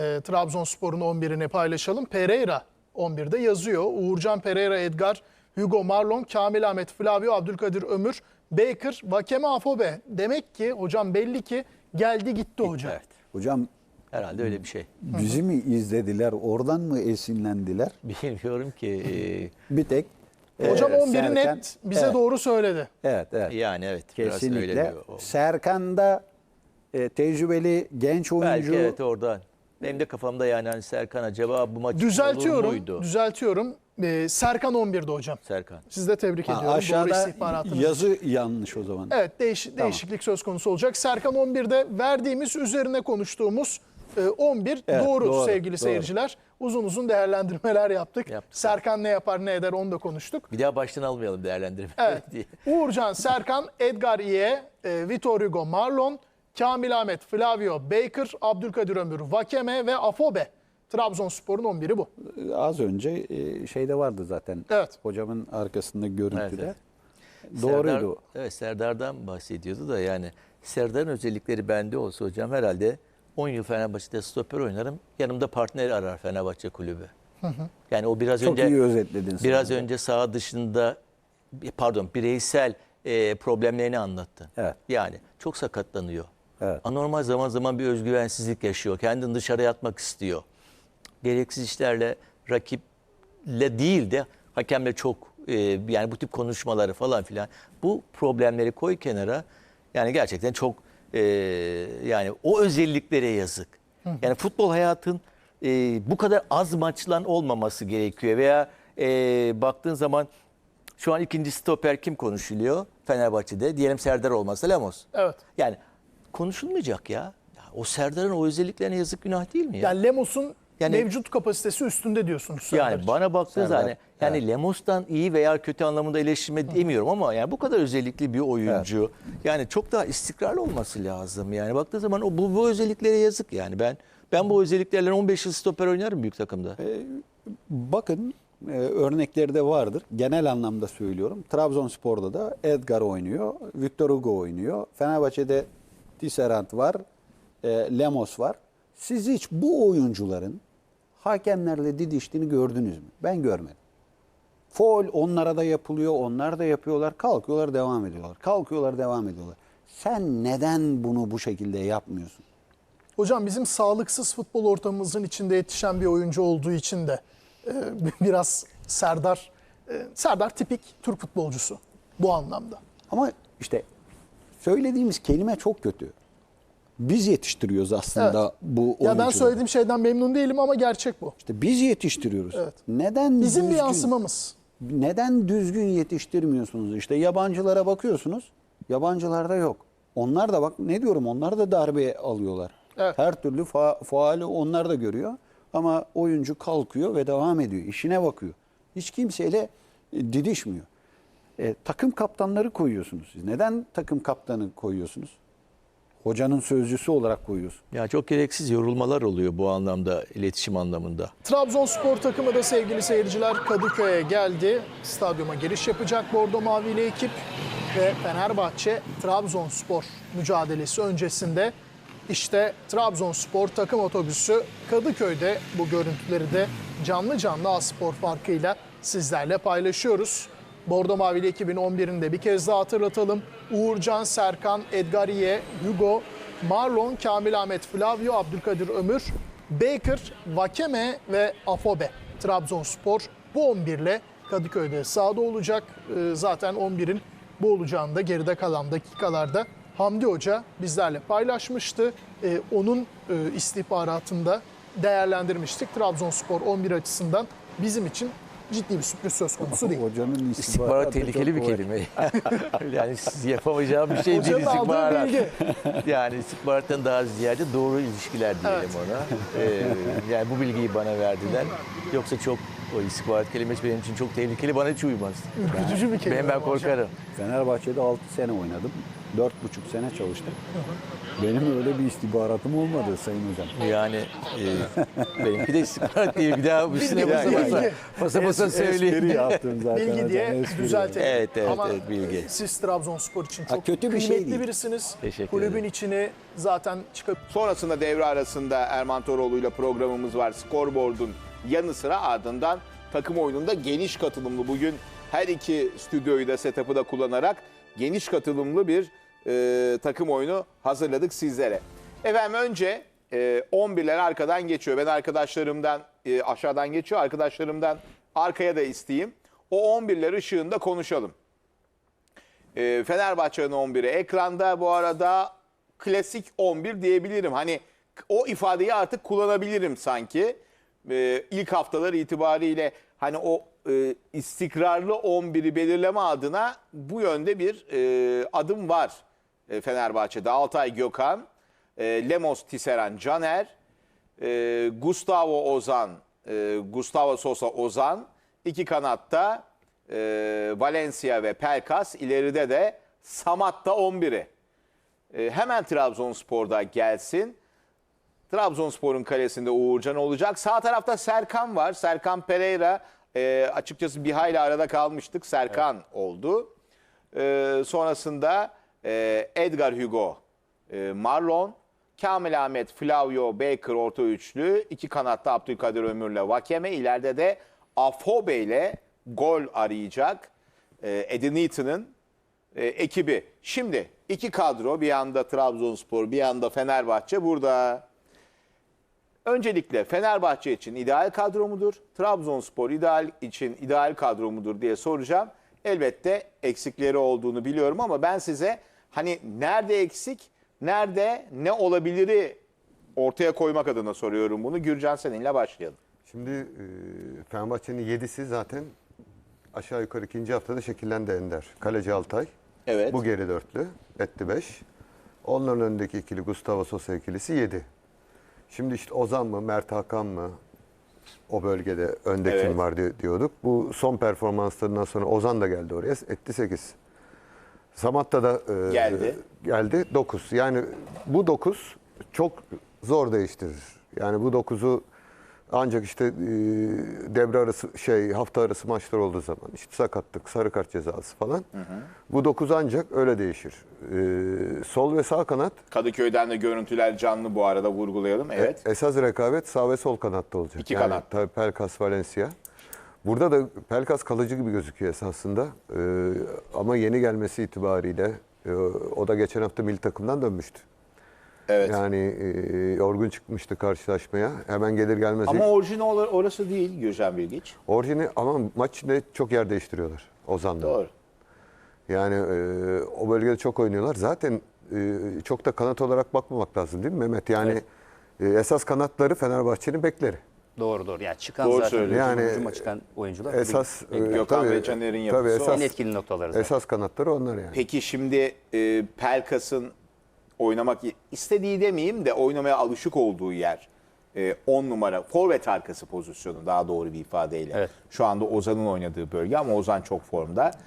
e, Trabzonspor'un 11'ini paylaşalım. Pereira 11'de yazıyor. Uğurcan Pereira, Edgar, Hugo Marlon, Kamil Ahmet, Flavio, Abdülkadir Ömür, Baker, Vakeme Afobe. Demek ki hocam belli ki geldi gitti hocam. Evet. Hocam Herhalde öyle bir şey. bizi mi izlediler, oradan mı esinlendiler? Bilmiyorum ki. e, Bir tek Hocam e, 11'i Serkan- net bize evet, doğru söyledi. Evet, evet. Yani evet. Biraz öyle Kesinlikle. o. Serkan da e, tecrübeli genç oyuncu. Belki evet oradan. Benim de kafamda yani hani Serkan acaba bu maç olur Düzeltiyorum. muydu? Düzeltiyorum. Ee, Serkan 11'de hocam. Serkan. Siz de tebrik Ha, ediyorum. Aşağıda yazı yanlış o zaman. Evet değiş- değişiklik söz konusu olacak. Serkan 11'de verdiğimiz üzerine konuştuğumuz e, 11 Evet, doğru, doğru, sevgili doğru. seyirciler. Uzun uzun değerlendirmeler yaptık. Yaptık. Serkan ne yapar ne eder onu da konuştuk. Bir daha baştan almayalım değerlendirme Evet. diye. Uğurcan, Serkan, Edgar Iye, e, Vitor Hugo Marlon, Kamil Ahmet, Flavio Baker, Abdülkadir Ömür, Vakeme ve Afobe. Trabzonspor'un 11'i bu. Az önce e, şeyde vardı zaten. Evet. Hocamın arkasında görüntüde. Evet, Doğruydu. Serdar, evet Serdar'dan bahsediyordu da yani Serdar'ın özellikleri bende olsa hocam herhalde 10 yıl Fenerbahçe'de stoper oynarım. Yanımda partner arar Fenerbahçe kulübü. Yani o biraz Çok önce iyi özetledin. sen biraz de. önce saha dışında pardon bireysel e, problemlerini anlattı. Evet. Yani çok sakatlanıyor. Evet. Anormal zaman zaman bir özgüvensizlik yaşıyor. Kendini dışarıya atmak istiyor. Gereksiz işlerle rakiple değil de hakemle çok e, yani bu tip konuşmaları falan filan bu problemleri koy kenara. Yani gerçekten çok e, yani o özelliklere yazık. Yani futbol hayatın e, bu kadar az maçlan olmaması gerekiyor veya e, baktığın zaman şu an ikinci stoper kim konuşuluyor Fenerbahçe'de? Diyelim Serdar olmazsa Lemos. Evet. Yani konuşulmayacak ya. Ya O Serdar'ın o özelliklerine yazık günah değil mi ya? Yani Lemos'un Yani- mevcut kapasitesi üstünde diyorsunuz. Serdar Yani için. bana baktığı Serdar, zaman yani Lemos'tan iyi veya kötü anlamında eleştirme demiyorum ama yani bu kadar özellikli bir oyuncu. Yani çok daha istikrarlı olması lazım. Yani baktığı zaman o bu, bu özelliklere yazık yani. Ben ben bu özelliklerle 15 yıl stoper oynarım büyük takımda. Bakın e, örnekleri de vardır. Genel anlamda söylüyorum. Trabzonspor'da da Edgar oynuyor. Victor Hugo oynuyor. Fenerbahçe'de Tisserand var. e, Lemos var. Siz hiç bu oyuncuların hakemlerle didiştiğini gördünüz mü? Ben görmedim. Foul onlara da yapılıyor, onlar da yapıyorlar. Kalkıyorlar, devam ediyorlar. Kalkıyorlar, devam ediyorlar. Sen neden bunu bu şekilde yapmıyorsun? Hocam bizim sağlıksız futbol ortamımızın içinde yetişen bir oyuncu olduğu için de e, biraz Serdar e, Serdar tipik Türk futbolcusu bu anlamda. Ama işte söylediğimiz kelime çok kötü. Biz yetiştiriyoruz aslında Evet. bu Ya oyuncuları. ben söylediğim şeyden memnun değilim ama gerçek bu. İşte biz yetiştiriyoruz. Evet. Neden Bizim bir düzgün, yansımamız. Neden düzgün yetiştirmiyorsunuz? İşte yabancılara bakıyorsunuz. Yabancılarda yok. Onlar da bak ne diyorum onlar da darbe alıyorlar. Evet. Her türlü fa- faali onlar da görüyor. Ama oyuncu kalkıyor ve devam ediyor. İşine bakıyor. Hiç kimseyle didişmiyor. E, takım kaptanları koyuyorsunuz siz. Neden takım kaptanı koyuyorsunuz? Hocanın sözcüsü olarak koyuyorsun. Ya çok gereksiz yorulmalar oluyor bu anlamda, iletişim anlamında. Trabzonspor takımı da sevgili seyirciler Kadıköy'e geldi. Stadyuma giriş yapacak Bordo Mavili ekip ve Fenerbahçe Trabzonspor mücadelesi öncesinde işte Trabzonspor takım otobüsü Kadıköy'de bu görüntüleri de canlı canlı Aspor farkıyla sizlerle paylaşıyoruz. Bordo Mavili ekibin 11'inde bir kez daha hatırlatalım. Uğurcan, Serkan, Edgariye, Hugo, Marlon, Kamil Ahmet, Flavio, Abdülkadir Ömür, Baker, Vakeme ve Afobe. Trabzonspor bu 11 ile Kadıköy'de sahada olacak. Ee, Zaten 11'in bu olacağını da geride kalan dakikalarda Hamdi Hoca bizlerle paylaşmıştı. Ee, Onun e, istihbaratında değerlendirmiştik. Trabzonspor 11 açısından bizim için ciddi bir sürpriz söz konusu değil. Hocanın İstihbarat tehlikeli bir kelime. yani siz yapamayacağım bir şey değil istihbarat. bilgi. Yani istihbarattan daha ziyade doğru ilişkiler diyelim Evet. ona. Ee, yani bu bilgiyi bana verdiler. Yoksa çok o istihbarat kelimesi benim için çok tehlikeli. Bana hiç uymaz. Ürkütücü bir kelime. Ben, ben korkarım. Fenerbahçe'de 6 sene oynadım. 4,5 sene çalıştım. Benim öyle bir istihbaratım olmadı Sayın Hocam. Yani e, benimki de istihbarat değil. Bir daha üstüne Bilgi, basa basa, bilgi. basa, basa Espri söyleyeyim. yaptım zaten Bilgi hocam. diye espri. düzeltelim. Evet, evet, Ama evet, bilgi. siz Trabzonspor için Ha, çok kötü bir şey kıymetli değil. birisiniz. Teşekkür Kulübün ederim. içine zaten çıkıp Sonrasında devre arasında Erman Toroğlu'yla programımız var. Scoreboard'un yanı sıra ardından takım oyununda geniş katılımlı bugün her iki stüdyoyu da setup'ı da kullanarak geniş katılımlı bir e, takım oyunu hazırladık sizlere. Efendim önce e, 11'ler arkadan geçiyor. Ben arkadaşlarımdan e, aşağıdan geçiyor. Arkadaşlarımdan arkaya da isteyeyim. O 11'ler ışığında konuşalım. E, Fenerbahçe'nin 11'i ekranda bu arada klasik 11 diyebilirim. Hani o ifadeyi artık kullanabilirim sanki. E, ilk haftalar itibariyle hani o e, istikrarlı 11'i belirleme adına bu yönde bir e, adım var e, Fenerbahçe'de. Altay Gökhan, e, Lemos Tisseran Caner, e, Gustavo Ozan, e, Gustavo Sosa Ozan, iki kanatta e, Valencia ve Pelkas, ileride de Samat'ta 11'i. E, hemen Trabzonspor'da gelsin. Trabzonspor'un kalesinde Uğurcan olacak. Sağ tarafta Serkan var. Serkan Pereira e, açıkçası bir hayli arada kalmıştık. Serkan oldu. E, sonrasında e, Edgar Hugo, e, Marlon, Kamil Ahmet, Flavio, Baker orta üçlü. iki kanatta Abdülkadir Ömür'le Vakeme. ileride de Afobe ile gol arayacak. E, Eddie Neaton'ın e, ekibi. Şimdi iki kadro bir yanda Trabzonspor bir yanda Fenerbahçe burada. Öncelikle Fenerbahçe için ideal kadro mudur? Trabzonspor ideal için ideal kadro mudur diye soracağım. Elbette eksikleri olduğunu biliyorum ama ben size hani nerede eksik, nerede ne olabiliri ortaya koymak adına soruyorum bunu. Gürcan seninle başlayalım. Şimdi e, Fenerbahçe'nin yedisi zaten aşağı yukarı ikinci haftada şekillendi Ender. Kaleci Altay. Evet. Bu geri dörtlü. Etti beş. Onların önündeki ikili Gustavo Sosa ikilisi yedi. Şimdi işte Ozan mı, Mert Hakan mı o bölgede önde Evet. kim var di- diyorduk. Bu son performanslarından sonra Ozan da geldi oraya. Etti 8. Samatta da e, Geldi. geldi 9. Yani bu 9 çok zor değiştirir. Yani bu 9'u ancak işte e, devre arası şey hafta arası maçlar olduğu zaman işte sakatlık, sarı kart cezası falan. Bu 9 ancak öyle değişir. E, sol ve sağ kanat Kadıköy'den de görüntüler canlı bu arada vurgulayalım. Evet. Esas rekabet sağ ve sol kanatta olacak. İki kanat. Tabii Pelkas, Valencia. Burada da Pelkas kalıcı gibi gözüküyor esasında. Ee, ama yeni gelmesi itibariyle e, o da geçen hafta milli takımdan dönmüştü. Evet. Yani e, yorgun çıkmıştı karşılaşmaya. Hemen gelir gelmez. Ama orijinal orası değil Gürcan Bilgiç. Orijini ama maç içinde çok yer değiştiriyorlar Ozan'da. Doğru. Yani e, o bölgede çok oynuyorlar. Zaten e, çok da kanat olarak bakmamak lazım değil mi Mehmet? Yani e, esas kanatları Fenerbahçe'nin bekleri. Doğru doğru. Yani çıkan Doğru zaten söylüyorsun. Yani, hücuma çıkan oyuncular. Esas e, Gökhan tabii, ve Caner'in tabii yapısı o. esas, en etkili noktaları zaten. esas kanatları onlar yani. Peki şimdi e, Pelkas'ın oynamak istediği demeyeyim de oynamaya alışık olduğu yer 10 numara forvet arkası pozisyonu daha doğru bir ifadeyle. Evet. Şu anda Ozan'ın oynadığı bölge ama Ozan çok formda.